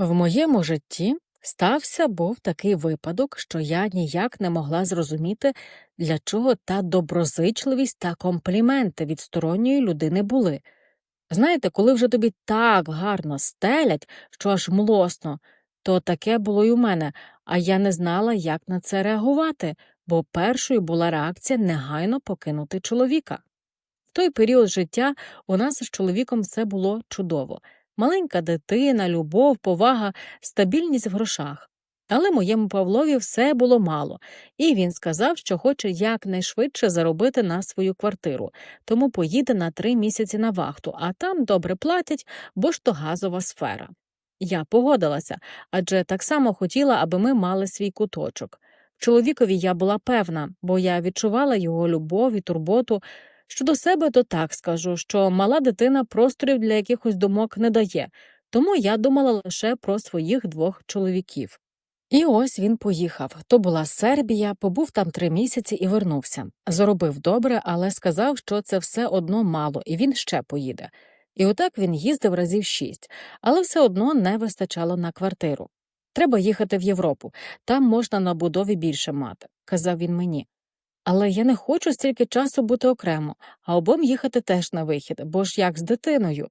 В моєму житті стався був такий випадок, що я ніяк не могла зрозуміти, для чого та доброзичливість та компліменти від сторонньої людини були. Знаєте, коли вже тобі так гарно стелять, що аж млосно, то таке було й у мене, а я не знала, як на це реагувати, бо першою була реакція негайно покинути чоловіка. В той період життя у нас з чоловіком все було чудово. Маленька дитина, любов, повага, стабільність в грошах. Але моєму Павлові все було мало, і він сказав, що хоче якнайшвидше заробити на свою квартиру, тому поїде на три місяці на вахту, а там добре платять, бо ж то газова сфера. Я погодилася, адже так само хотіла, аби ми мали свій куточок. Чоловікові я була певна, бо я відчувала його любов і турботу. Щодо себе, то так скажу, що мала дитина просторів для якихось думок не дає, тому я думала лише про своїх двох чоловіків. І ось він поїхав. То була Сербія, побув там три місяці і вернувся. Заробив добре, але сказав, що це все одно мало, і він ще поїде. І отак він їздив разів шість, але все одно не вистачало на квартиру. Треба їхати в Європу, там можна на будові більше мати, казав він мені. Але я не хочу стільки часу бути окремо, а обом їхати теж на вихід, бо ж як з дитиною.